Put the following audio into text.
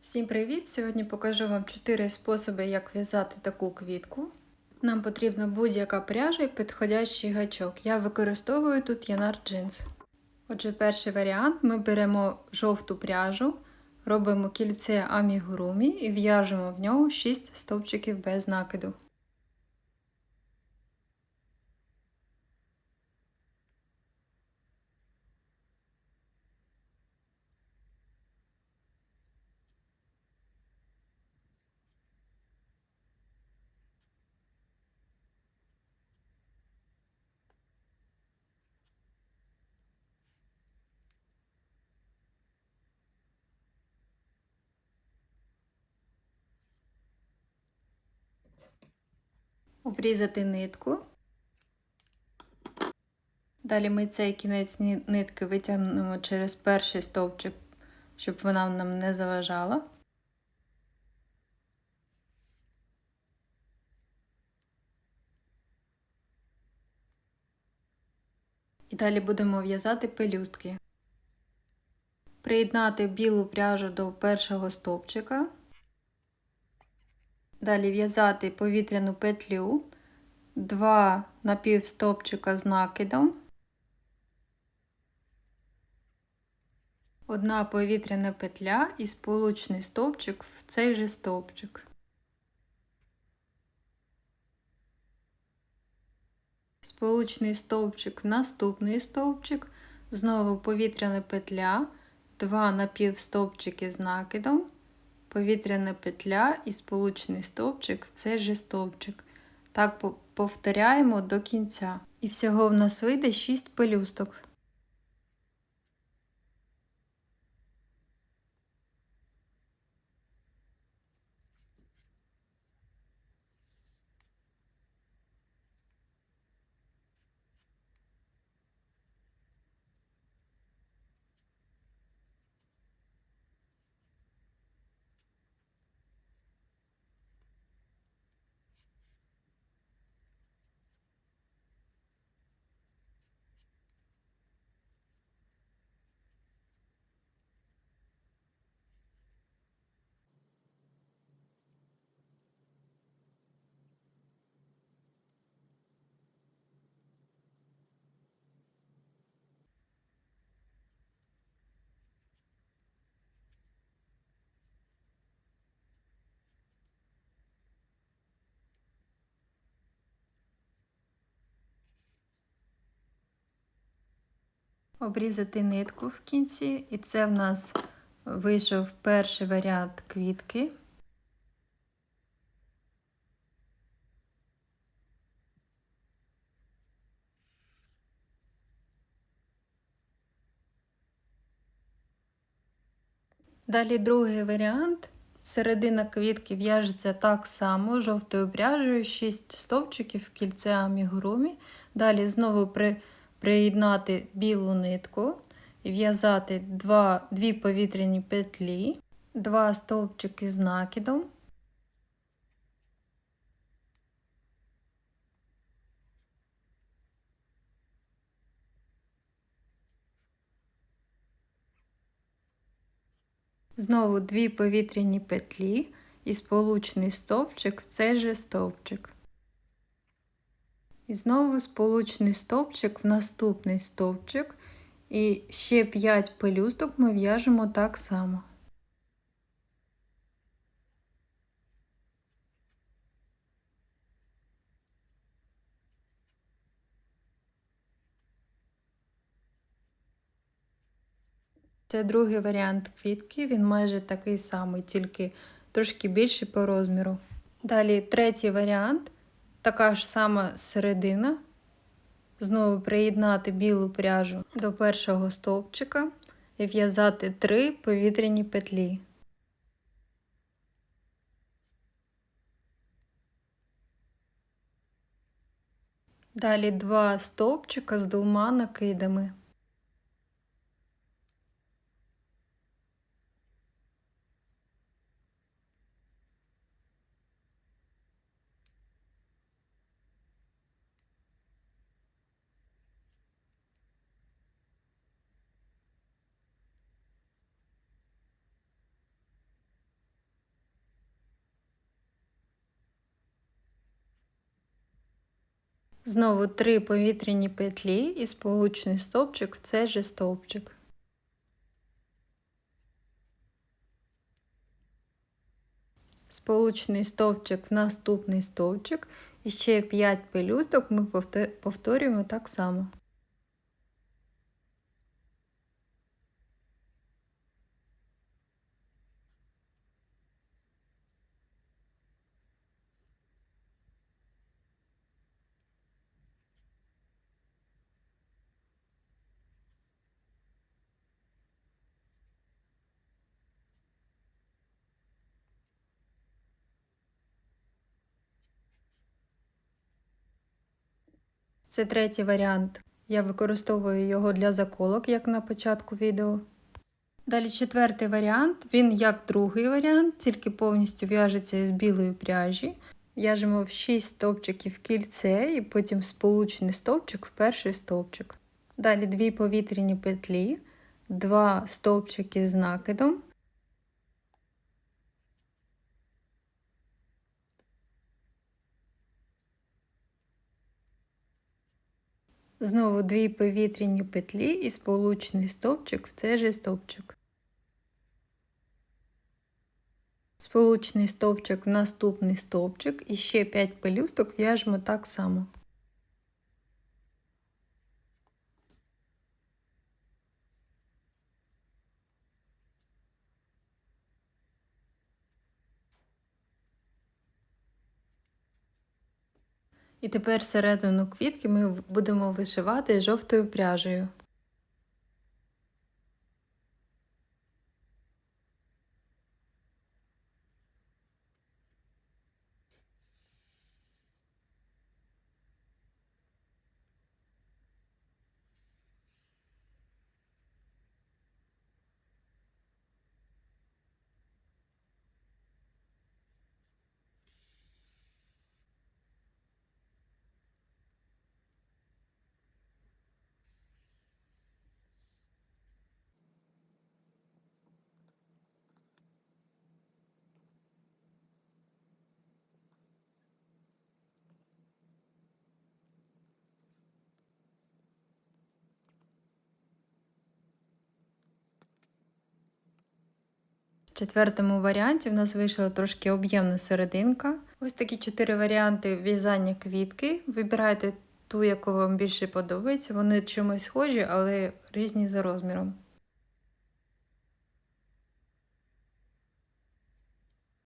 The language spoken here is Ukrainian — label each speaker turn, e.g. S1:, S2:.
S1: Всім привіт! Сьогодні покажу вам 4 способи, як в'язати таку квітку. Нам потрібна будь-яка пряжа і підходящий гачок. Я використовую тут Янар джинс. Отже, перший варіант ми беремо жовту пряжу, робимо кільце амігурумі і в'яжемо в нього 6 стовпчиків без накиду. Обрізати нитку. Далі ми цей кінець нитки витягнемо через перший стовпчик, щоб вона нам не заважала. І далі будемо в'язати пелюстки. Приєднати білу пряжу до першого стовпчика. Далі в'язати повітряну петлю, два напівстопчика з накидом, одна повітряна петля і сполучний стовпчик в цей же стовпчик. Сполучний стовпчик в наступний стовпчик, знову повітряна петля, два напівстовпчики з накидом повітряна петля і сполучний стовпчик в цей же стовпчик. Так повторяємо до кінця. І всього в нас вийде 6 пелюсток. Обрізати нитку в кінці, і це в нас вийшов перший варіант квітки. Далі другий варіант. Середина квітки в'яжеться так само, жовтою пряжею, 6 стовпчиків в кільце амігурумі. Далі знову при приєднати білу нитку, в'язати дві повітряні петлі, два стовпчики з накидом. Знову дві повітряні петлі і сполучний стовпчик в цей же стовпчик. І знову сполучний стовпчик в наступний стовпчик. І ще 5 пелюсток ми в'яжемо так само. Це другий варіант квітки, він майже такий самий, тільки трошки більший по розміру. Далі третій варіант така ж сама середина. Знову приєднати білу пряжу до першого стовпчика і в'язати три повітряні петлі. Далі два стовпчика з двома накидами. Знову три повітряні петлі і сполучний стовпчик в цей же стовпчик. Сполучний стовпчик в наступний стовпчик. І ще 5 пелюсток ми повторюємо так само. Це третій варіант. Я використовую його для заколок, як на початку відео. Далі четвертий варіант, він як другий варіант, тільки повністю в'яжеться із білої пряжі. В'яжемо в 6 стовпчиків кільце і потім сполучний стовпчик в перший стовпчик. Далі дві повітряні петлі, два стовпчики з накидом. Знову дві повітряні петлі і сполучний стовпчик в цей же стовпчик. Сполучний стовпчик в наступний стовпчик і ще 5 пелюсток в'яжемо так само. І тепер середину квітки ми будемо вишивати жовтою пряжею. Четвертому варіанті в нас вийшла трошки об'ємна серединка. Ось такі чотири варіанти в'язання квітки. Вибирайте ту, яку вам більше подобається. Вони чимось схожі, але різні за розміром.